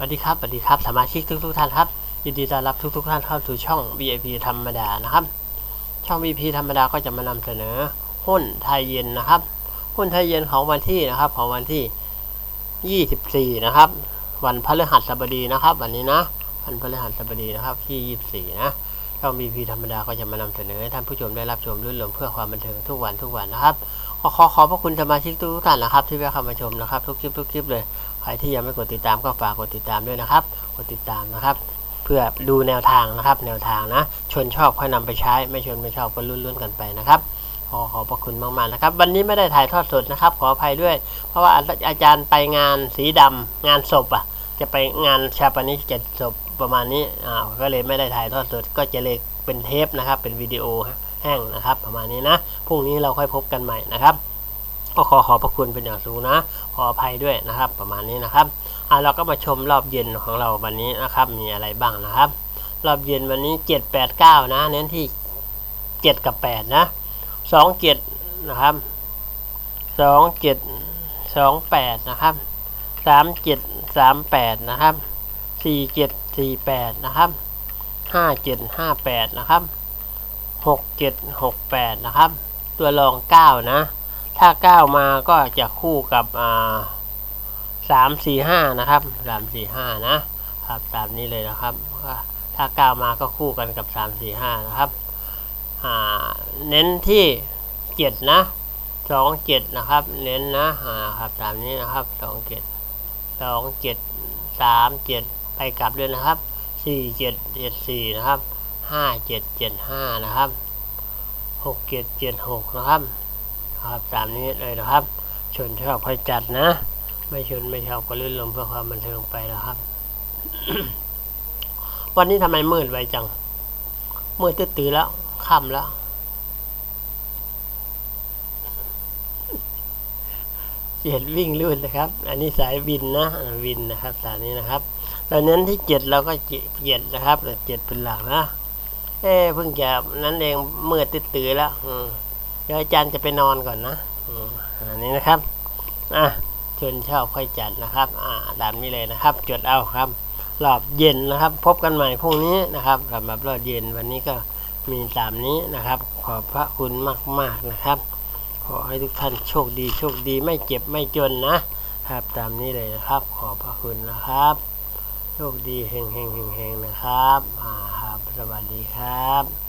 สวัสดีครับสวัสดีครับสมาชิกทุกทุกท่านครับยินดีต้อนรับทุกทุกท่านเข้าสู่ช่อง VIP ธรรมดานะครับ ช่อง VIP ธรรมดาก็จะมานำเสนอหุ้นไทยเย็นนะครับ หุ้นไทยเย็นของวันที่นะครับของวันที่ 24 นะครับ วันพฤหัสบดีนะครับ วันนี้นะวันพฤหัสบดีนะครับที่ 24 นะช่อง VIP ธรรมดาก็จะมานำเสนอให้ท่านผู้ชมได้รับชมรื่นรมเพื่อความบันเทิงทุกวันทุกวันนะครับขอขอขอบพระคุณสมาชิกทุกท่านนะครับ ที่แวะเข้ามาชมนะครับ ทุกคลิปทุกคลิปเลย รที่ยังไม่กดติดตามก็ฝากกดติดตามด้วยนะครับ กดติดตามนะครับ เพื่อดูแนวทางนะครับ แนวทางนะชนชอบค่อยนำไปใช้ ไม่ชนไม่ชอบก็ลุ้นๆกันไปนะครับขอขอบพระคุณมากๆนะครับ วันนี้ไม่ได้ถ่ายทอดสดนะครับ ขออภัยด้วย เพราะว่าอาจารย์ไปงานสีดำงานศพอะ จะไปงานชาปนิกิจศพประมาณนี้อ่าก็เลยไม่ได้ถ่ายทอดสด ก็จะเลยเป็นเทปนะครับ เป็นวิดีโอแห้งนะครับ ประมาณนี้นะพรุ่งนี้เราค่อยพบกันใหม่นะครับ ก็ขอขอบพระคุณเป็นอย่างสูงนะ ขออภัยด้วยนะครับ ประมาณนี้นะครับอ่าเราก็มาชมรอบเย็นของเราวันนี้นะครับ มีอะไรบ้างนะครับ รอบเย็นวันนี้เจ็ดแปดเก้านะ เน้นที่เจ็ดกับแปดนะสองเจ็ดนะครับสองเจ็ดสองแปดนะครับสามเจ็ดสามแปดนะครับสี่เจ็ดสี่แปดนะครับห้าเจ็ดห้าแปดนะครับหกเจ็ดหกแปดนะครับ ตัวรองเก้านะ ถ้าเก้ามาก็จะคู่กับอ่าสามสี่ห้านะครับสามสี่ห้านะครับตามนี้เลยนะครับ ถ้าเก้ามาก็คู่กันกับสามสี่ห้านะครับอ่าเน้นที่เจ็ดนะสองเจ็ดนะครับ เน้นนะอ่าครับตามนี้นะครับสองเจ็ดสองเจ็ดสามเจ็ดไปกลับด้วยนะครับสี่เจ็ดเจ็ดสี่นะครับห้าเจ็ดเจ็ดห้านะครับหกเจ็ดเจ็ดหกนะครับ ครับตามนี้เลยนะครับ ชนชอบค่อยจัดนะ ไม่ชนไม่ชอบก็ลื่นลมเพื่อความบันเทิงไปนะครับ วันนี้ทำไมมืดไวจัง มืดตื้อๆแล้วค่ำแล้วเจ็ดวิ่งลื่นนะครับ อันนี้สายวินนะอ่าวินนะครับสายนี้นะครับดังนั้นที่เจ็ดเราก็เจ็ดนะครับแต่เจ็ดเป็นหลักนะ เอ้เพิ่งจะนั้นเองมืดตื้อแล้วอื เดี๋ยวอาจารย์จะไปนอนก่อนนะอันนี้นะครับอะชนชอบค่อยจัดนะครับอ่าตามนี้เลยนะครับ จดเอาครับรอบเย็นนะครับ พบกันใหม่พรุ่งนี้นะครับสำหรับรอบเย็นวันนี้ก็มีตามนี้นะครับ ขอบพระคุณมากๆนะครับ ขอให้ทุกท่านโชคดีโชคดีไม่เจ็บไม่จนนะครับตามนี้เลยนะครับ ขอบพระคุณนะครับ โชคดีเฮงเฮงเฮงเฮงนะครับอ่าครับสวัสดีครับ